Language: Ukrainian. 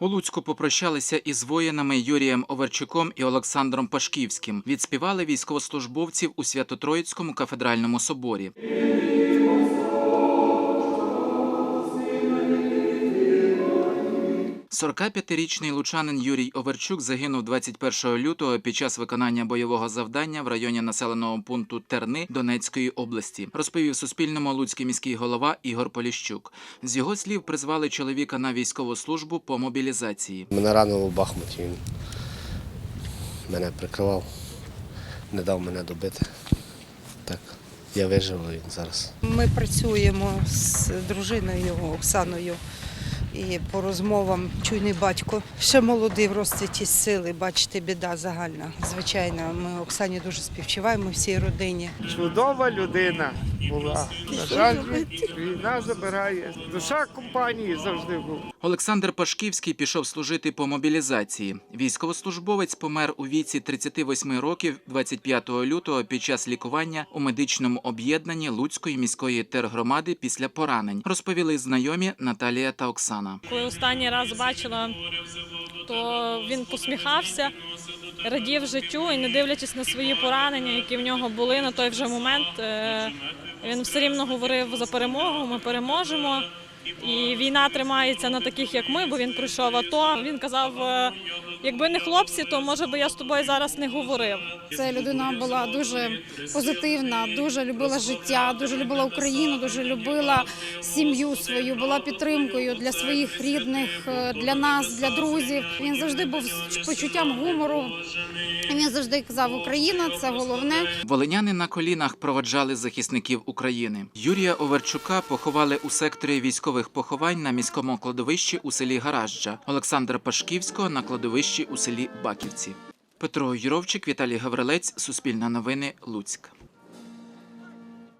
У Луцьку попрощалися із воїнами Юрієм Оверчуком і Олександром Пашківським. Відспівали військовослужбовців у Свято-Троїцькому кафедральному соборі. – 45-річний лучанин Юрій Оверчук загинув 21 лютого під час виконання бойового завдання в районі населеного пункту Терни Донецької області, розповів Суспільному луцький міський голова Ігор Поліщук. З його слів призвали чоловіка на військову службу по мобілізації. Мене ранило в Бахмуті. Він мене прикривав, не дав мене добити. Так, я вижив, він зараз. Ми працюємо з дружиною Оксаною. І по розмовам чуйний батько ще молодий в розцвіті сили, бачите, біда загальна. Звичайно, ми Оксані дуже співчуваємо всій родині. Чудова людина була. На жаль, війна забирає. Душа компанії завжди був. Олександр Пашківський пішов служити по мобілізації. Військовослужбовець помер у віці 38 років 25 лютого під час лікування у медичному об'єднанні Луцької міської тергромади після поранень. Розповіли знайомі Наталія та Оксана. Коли останній раз бачила, то він посміхався, радів життю і не дивлячись на свої поранення, які в нього були на той вже момент, е, він все рівно говорив за перемогу, ми переможемо. І війна тримається на таких, як ми, бо він пройшов АТО. Він казав, е, якби не хлопці, то може би я з тобою зараз не говорив. Це людина була дуже позитивна, дуже любила життя, дуже любила Україну, дуже любила сім'ю свою, була підтримкою для своїх рідних, е, для нас, для друзів. Він завжди був з почуттям гумору. Він завжди казав, Україна це головне. Волиняни на колінах проводжали захисників України. Юрія Оверчука поховали у секторі військових поховань на міському кладовищі у селі Гаражджа, Олександра Пашківського на кладовищі у селі Баківці. Петро Юровчик, Віталій Гаврилець, Суспільне новини, Луцьк.